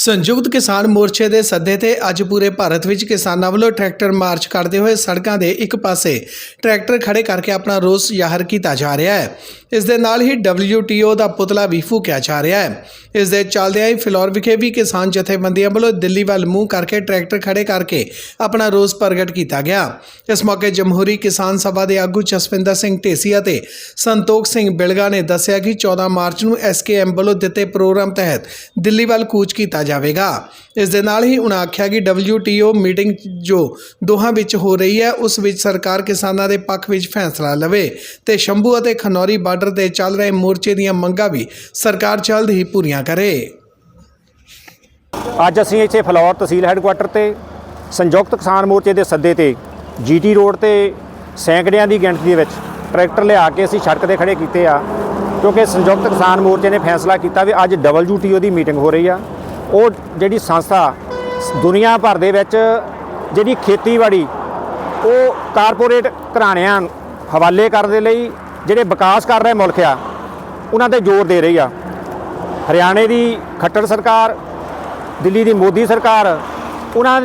ਸੰਯੁਕਤ ਕਿਸਾਨ ਮੋਰਚੇ ਦੇ ਸੱਦੇ ਤੇ ਅੱਜ ਪੂਰੇ ਭਾਰਤ ਵਿੱਚ ਕਿਸਾਨਾਂ ਵੱਲੋਂ ਟਰੈਕਟਰ ਮਾਰਚ ਕਰਦੇ ਹੋਏ ਸੜਕਾਂ ਦੇ ਇੱਕ ਪਾਸੇ ਟਰੈਕਟਰ ਖੜੇ ਕਰਕੇ ਆਪਣਾ ਰੋਸ ਜ਼ਾਹਰ ਕੀਤਾ ਜਾ ਰਿਹਾ ਹੈ। ਇਸ ਦੇ ਨਾਲ ਹੀ WTO ਦਾ ਪੁਤਲਾ ਵੀ ਫੂਕਿਆ ਜਾ ਰਿਹਾ ਹੈ। ਇਸ ਦੇ ਚੱਲਦਿਆਂ ਹੀ ਫਿਲੌਰ ਵਿਖੇ ਵੀ ਕਿਸਾਨ ਜਥੇਬੰਦੀਆਂ ਵੱਲੋਂ ਦਿੱਲੀ ਵੱਲ ਮੂੰਹ ਕਰਕੇ ਟਰੈਕਟਰ ਖੜੇ ਕਰਕੇ ਆਪਣਾ ਰੋਸ ਪ੍ਰਗਟ ਕੀਤਾ ਗਿਆ। ਇਸ ਮੌਕੇ ਜਮਹੂਰੀ ਕਿਸਾਨ ਸਭਾ ਦੇ ਆਗੂ ਜਸਵਿੰਦਰ ਸਿੰਘ ਢੇਸੀਆ ਅਤੇ ਸੰਤੋਖ ਸਿੰਘ ਬਿਲਗਾ ਨੇ ਦੱਸਿਆ ਕਿ 14 ਮਾਰਚ ਨੂੰ ਐਸਕੇਐਮ ਵੱਲੋਂ ਦਿੱਤੇ ਪ੍ਰੋਗਰਾਮ ਤਹਿਤ ਦਿੱਲੀ ਵੱਲ ਕੂਚ ਕੀਤਾ ਜਾਵੇਗਾ। ਇਸ ਦੇ ਨਾਲ ਹੀ ਉਹਨਾਂ ਆਖਿਆ ਕਿ WTO ਮੀਟਿੰਗ ਜੋ ਦੋਹਾਂ ਵਿੱਚ ਹੋ ਰਹੀ ਹੈ, ਉਸ ਵਿੱਚ ਸਰਕਾਰ ਕਿਸਾਨਾਂ ਦੇ ਪੱਖ ਵਿੱਚ ਫੈਸਲਾ ਲਵੇ ਤੇ ਸ਼ੰਭੂ ਅਤੇ ਖਨੌਰੀ ਬਾਰਡਰ ਤੇ ਚੱਲ ਰਹੇ ਮੋਰਚੇ ਦੀਆਂ ਮੰਗਾਂ ਵੀ ਸਰਕਾਰ ਜਲਦ ਹੀ ਪੂਰੀਆਂ ਕਰੇ। ਅੱਜ ਅਸੀਂ ਇੱਥੇ ਫਲੌਰ ਤਹਿਸੀਲ ਹੈੱਡਕੁਆਟਰ ਤੇ ਸੰਯੁਕਤ ਕਿਸਾਨ ਮੋਰਚੇ ਦੇ ਸੱਦੇ ਤੇ ਜੀਟੀ ਰੋਡ ਤੇ ਸੈਂਕੜਿਆਂ ਦੀ ਗਿਣਤੀ ਦੇ ਵਿੱਚ ਟਰੈਕਟਰ ਲਿਆ ਕੇ ਅਸੀਂ ਸੜਕ ਤੇ ਖੜੇ ਕੀਤੇ ਆ, ਕਿਉਂਕਿ ਸੰਯੁਕਤ ਕਿਸਾਨ ਮੋਰਚੇ ਨੇ ਫੈਸਲਾ ਕੀਤਾ ਵੀ ਅੱਜ WTO ਦੀ ਮੀਟਿੰਗ ਹੋ ਰਹੀ ਆ। ਉਹ ਜਿਹੜੀ ਸੰਸਥਾ ਦੁਨੀਆ ਭਰ ਦੇ ਵਿੱਚ ਜਿਹੜੀ ਖੇਤੀਬਾੜੀ, ਉਹ ਕਾਰਪੋਰੇਟ ਘਰਾਣਿਆਂ ਹਵਾਲੇ ਕਰਨ ਦੇ ਲਈ ਜਿਹੜੇ ਵਿਕਾਸ ਕਰ ਰਹੇ ਮੁਲਕ ਆ, ਉਹਨਾਂ ਤੇ ਜ਼ੋਰ ਦੇ ਰਹੀ ਆ। ਹਰਿਆਣੇ ਦੀ ਖੱਟੜ ਸਰਕਾਰ, ਦਿੱਲੀ ਦੀ ਮੋਦੀ ਸਰਕਾਰ, ਉਹਨਾਂ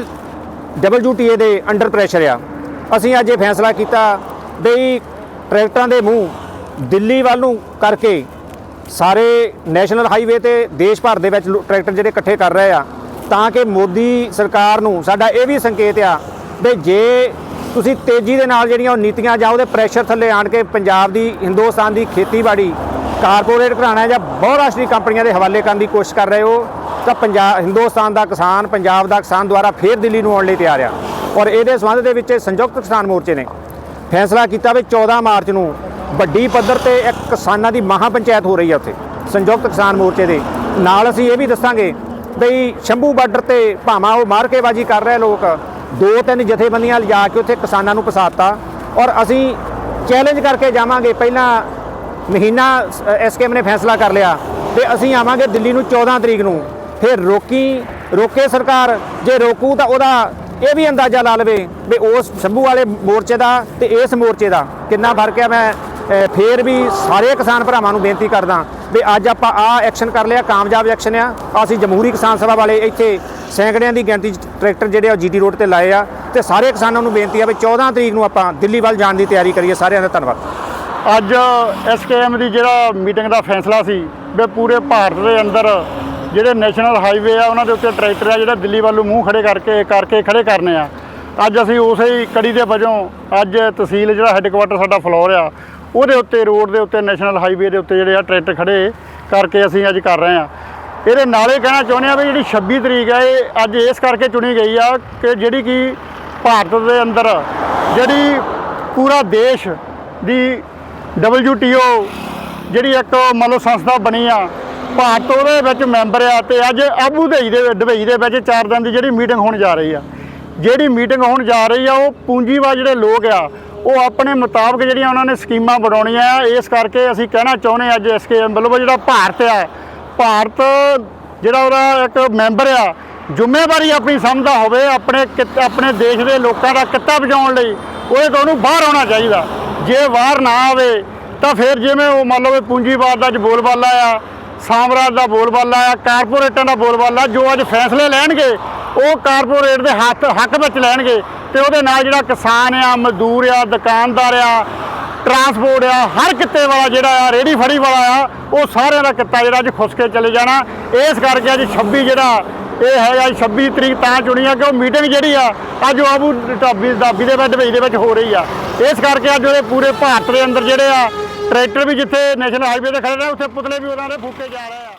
WTA ਦੇ ਅੰਡਰ ਪ੍ਰੈਸ਼ਰ ਆ। ਅਸੀਂ ਅੱਜ ਇਹ ਫੈਸਲਾ ਕੀਤਾ, ਬਈ ਟਰੈਕਟਰਾਂ ਦੇ ਮੂੰਹ ਦਿੱਲੀ ਵੱਲ ਨੂੰ ਕਰਕੇ ਸਾਰੇ ਨੈਸ਼ਨਲ ਹਾਈਵੇ ਤੇ ਦੇਸ਼ ਭਰ ਦੇ ਵਿੱਚ ਟਰੈਕਟਰ ਜਿਹੜੇ ਇਕੱਠੇ ਕਰ ਰਹੇ ਆ, ਤਾਂ ਕਿ ਮੋਦੀ ਸਰਕਾਰ ਨੂੰ ਸਾਡਾ ਇਹ ਵੀ ਸੰਕੇਤ ਆ ਵੀ ਜੇ ਤੁਸੀਂ ਤੇਜ਼ੀ ਦੇ ਨਾਲ ਜਿਹੜੀਆਂ ਉਹ ਨੀਤੀਆਂ ਜਾਂ ਉਹਦੇ ਪ੍ਰੈਸ਼ਰ ਥੱਲੇ ਆਣ ਕੇ ਪੰਜਾਬ ਦੀ, ਹਿੰਦੁਸਤਾਨ ਦੀ ਖੇਤੀਬਾੜੀ ਕਾਰਪੋਰੇਟ ਘਰਾਣਾ ਜਾਂ ਬਹੁਰਾਸ਼ਟਰੀ ਕੰਪਨੀਆਂ ਦੇ ਹਵਾਲੇ ਕਰਨ ਦੀ ਕੋਸ਼ਿਸ਼ ਕਰ ਰਹੇ ਹੋ, ਤਾਂ ਪੰਜਾਬ ਹਿੰਦੁਸਤਾਨ ਦਾ ਕਿਸਾਨ, ਪੰਜਾਬ ਦਾ ਕਿਸਾਨ ਦੁਆਰਾ ਫੇਰ ਦਿੱਲੀ ਨੂੰ ਆਉਣ ਲਈ ਤਿਆਰ ਆ। ਔਰ ਇਹਦੇ ਸੰਬੰਧ ਦੇ ਵਿੱਚ ਸੰਯੁਕਤ ਕਿਸਾਨ ਮੋਰਚੇ ਨੇ ਫੈਸਲਾ ਕੀਤਾ ਵੀ 14 ਮਾਰਚ ਨੂੰ ਵੱਡੀ ਪੱਧਰ ਤੇ ਇੱਕ ਕਿਸਾਨਾਂ ਦੀ ਮਹਾ ਪੰਚਾਇਤ ਹੋ ਰਹੀ ਹੈ ਉੱਥੇ, ਸੰਯੁਕਤ ਕਿਸਾਨ ਮੋਰਚੇ ਦੇ। ਨਾਲ ਅਸੀਂ ਇਹ ਵੀ ਦੱਸਾਂਗੇ ਬਈ ਸ਼ੰਭੂ ਬਾਰਡਰ ਤੇ ਭਾਵਾਂ ਉਹ ਮਾਰਕੇਬਾਜ਼ੀ ਕਰ ਰਹੇ ਲੋਕ। ਦੋ ਤਿੰਨ ਜਥੇਬੰਦੀਆਂ ਲਿਜਾ ਕੇ ਉੱਥੇ ਕਿਸਾਨਾਂ ਨੂੰ ਫਸਾਤਾ। ਔਰ ਅਸੀਂ ਚੈਲੰਜ ਕਰਕੇ ਜਾਵਾਂਗੇ, ਪਹਿਲਾਂ ਮਹੀਨਾ ਐਸਕੇਐਮ ਨੇ ਫੈਸਲਾ ਕਰ ਲਿਆ, ਤੇ ਅਸੀਂ ਆਵਾਂਗੇ ਦਿੱਲੀ ਨੂੰ 14 ਤਰੀਕ ਨੂੰ। ਫਿਰ ਰੋਕੀ, ਰੋਕੇ ਸਰਕਾਰ, ਜੇ ਰੋਕੂ ਤਾਂ ਉਹਦਾ ਇਹ ਵੀ ਅੰਦਾਜ਼ਾ ਲਾ ਲਵੇ ਵੀ ਉਸ ਸ਼ੰਭੂ ਵਾਲੇ ਮੋਰਚੇ ਦਾ ਤੇ ਇਸ ਮੋਰਚੇ ਦਾ ਕਿੰਨਾ ਫ਼ਰਕ ਹੈ ਮੈਂ ਫੇਰ ਵੀ ਸਾਰੇ ਕਿਸਾਨ ਭਰਾਵਾਂ ਨੂੰ ਬੇਨਤੀ ਕਰਦਾ ਵੀ ਅੱਜ ਆਪਾਂ ਆ ਐਕਸ਼ਨ ਕਰ ਲਿਆ, ਕਾਮਯਾਬ ਐਕਸ਼ਨ ਆ। ਅਸੀਂ ਜਮਹੂਰੀ ਕਿਸਾਨ ਸਭਾ ਵਾਲੇ ਇੱਥੇ ਸੈਂਕੜਿਆਂ ਦੀ ਗਿਣਤੀ 'ਚ ਟਰੈਕਟਰ ਜਿਹੜੇ ਆ ਜੀਟੀ ਰੋਡ ਤੇ ਲਾਏ ਆ ਤੇ ਸਾਰੇ ਕਿਸਾਨਾਂ ਨੂੰ ਬੇਨਤੀ ਆ ਵੀ 14 ਤਰੀਕ ਨੂੰ ਆਪਾਂ ਦਿੱਲੀ ਵੱਲ ਜਾਣ ਦੀ ਤਿਆਰੀ ਕਰੀਏ। ਸਾਰਿਆਂ ਦਾ ਧੰਨਵਾਦ। ਅੱਜ ਐਸਕੇਐਮ ਦੀ ਜਿਹੜਾ ਮੀਟਿੰਗ ਦਾ ਫੈਸਲਾ ਸੀ, ਵੀ ਪੂਰੇ ਭਾਰਤ ਦੇ ਅੰਦਰ ਜਿਹੜੇ ਨੈਸ਼ਨਲ ਹਾਈਵੇ ਆ, ਉਹਨਾਂ ਦੇ ਉੱਤੇ ਟਰੈਕਟਰ ਆ, ਜਿਹੜਾ ਦਿੱਲੀ ਵੱਲੋਂ ਮੂੰਹ ਖੜੇ ਕਰਕੇ ਕਰਕੇ ਖੜੇ ਕਰਨੇ ਆ। ਅੱਜ ਅਸੀਂ ਉਸੇ ਹੀ ਕੜੀ ਦੇ ਵਜੋਂ ਅੱਜ ਤਹਿਸੀਲ ਜਿਹੜਾ ਹੈੱਡਕੁਆਟਰ ਸਾਡਾ ਫਲੋਰ ਆ ਉਹਦੇ ਉੱਤੇ ਰੋਡ ਦੇ ਉੱਤੇ ਨੈਸ਼ਨਲ ਹਾਈਵੇ ਦੇ ਉੱਤੇ ਜਿਹੜੇ ਆ ਟਰੈਕਟਰ ਖੜੇ ਕਰਕੇ ਅਸੀਂ ਅੱਜ ਕਰ ਰਹੇ ਆ ਇਹਦੇ ਨਾਲੇ ਕਹਿਣਾ ਚਾਹੁੰਦੇ ਆ ਵੀ ਜਿਹੜੀ 26 ਤਰੀਕ ਹੈ ਇਹ ਅੱਜ ਇਸ ਕਰਕੇ ਚੁਣੀ ਗਈ ਆ ਕਿ ਜਿਹੜੀ ਕਿ ਭਾਰਤ ਦੇ ਅੰਦਰ ਜਿਹੜੀ ਪੂਰਾ ਦੇਸ਼ ਦੀ WTO ਜਿਹੜੀ ਇੱਕ ਮੰਨ ਲਓ ਸੰਸਥਾ ਬਣੀ ਆ, ਭਾਰਤ ਉਹਦੇ ਵਿੱਚ ਮੈਂਬਰ ਆ ਤੇ ਅੱਜ ਆਬੂ ਧਾਈ ਦੇ ਦੁਬਈ ਦੇ ਵਿੱਚ ਚਾਰ ਦਿਨ ਦੀ ਜਿਹੜੀ ਮੀਟਿੰਗ ਹੋਣ ਜਾ ਰਹੀ ਆ। ਜਿਹੜੀ ਮੀਟਿੰਗ ਹੋਣ ਜਾ ਰਹੀ ਆ, ਉਹ ਪੂੰਜੀਵਾਦ ਜਿਹੜੇ ਲੋਕ ਆ ਉਹ ਆਪਣੇ ਮੁਤਾਬਕ ਜਿਹੜੀਆਂ ਉਹਨਾਂ ਨੇ ਸਕੀਮਾਂ ਬਣਾਉਣੀਆਂ ਆ ਇਸ ਕਰਕੇ ਅਸੀਂ ਕਹਿਣਾ ਚਾਹੁੰਦੇ ਹਾਂ ਅੱਜ ਐਸਕੇਐਮ ਵੱਲੋਂ ਵੀ ਜਿਹੜਾ ਭਾਰਤ ਆ ਭਾਰਤ ਜਿਹੜਾ ਉਹਦਾ ਇੱਕ ਮੈਂਬਰ ਆ, ਜ਼ਿੰਮੇਵਾਰੀ ਆਪਣੀ ਸਮਝਦਾ ਹੋਵੇ, ਆਪਣੇ ਕਿੱਤ- ਆਪਣੇ ਦੇਸ਼ ਦੇ ਲੋਕਾਂ ਦਾ ਕਿੱਤਾ ਬਚਾਉਣ ਲਈ ਉਹਦੇ ਤੋਂ ਉਹਨੂੰ ਬਾਹਰ ਆਉਣਾ ਚਾਹੀਦਾ। ਜੇ ਬਾਹਰ ਨਾ ਆਵੇ, ਤਾਂ ਫਿਰ ਜਿਵੇਂ ਉਹ ਮੰਨ ਲਓ ਪੂੰਜੀਵਾਦ ਦਾ ਅੱਜ ਬੋਲਬਾਲਾ ਆ, ਸਾਮਰਾਜ ਦਾ ਬੋਲਬਾਲਾ ਆ, ਕਾਰਪੋਰੇਟਾਂ ਦਾ ਬੋਲਬਾਲਾ, ਜੋ ਅੱਜ ਫੈਸਲੇ ਲੈਣਗੇ, ਉਹ ਕਾਰਪੋਰੇਟ ਦੇ ਹੱਥ, ਹੱਕ ਵਿੱਚ ਲੈਣਗੇ ਤੇ ਉਹਦੇ ਨਾਲ ਜਿਹੜਾ ਕਿਸਾਨ ਆ, ਮਜ਼ਦੂਰ ਆ, ਦੁਕਾਨਦਾਰ ਆ ਟਰਾਂਸਪੋਰਟ ਆ, ਹਰ ਕਿੱਤੇ ਵਾਲਾ ਜਿਹੜਾ ਆ ਰੇੜੀ ਫੜੀ ਵਾਲਾ ਆ, ਉਹ ਸਾਰਿਆਂ ਦਾ ਕਿੱਤਾ ਜਿਹੜਾ ਅੱਜ ਖੁੱਸ ਕੇ ਚਲੇ ਜਾਣਾ। ਇਸ ਕਰਕੇ ਅੱਜ 26 ਜਿਹੜਾ ਇਹ ਹੈਗਾ 26 ਤਰੀਕ ਤਾਂ ਚੁਣੀ ਆ ਕਿ ਉਹ ਮੀਟਿੰਗ ਜਿਹੜੀ ਆ, ਅੱਜ ਉਹ ਆਬੂ ਢਾਬੀ ਦਾਬੀ ਦੇ ਵਿੱਚ ਦੁਬਈ ਦੇ ਵਿੱਚ ਹੋ ਰਹੀ ਆ। ਇਸ ਕਰਕੇ ਅੱਜ ਉਹਦੇ ਪੂਰੇ ਭਾਰਤ ਦੇ ਅੰਦਰ ਜਿਹੜੇ ਆ, ਟਰੈਕਟਰ ਵੀ ਜਿੱਥੇ ਨੈਸ਼ਨਲ ਹਾਈਵੇ ਤੇ ਖੜੇ ਨੇ, ਉੱਥੇ ਪੁਤਲੇ ਵੀ ਉਹਨਾਂ ਦੇ ਫੂਕੇ ਜਾ ਰਹੇ ਆ।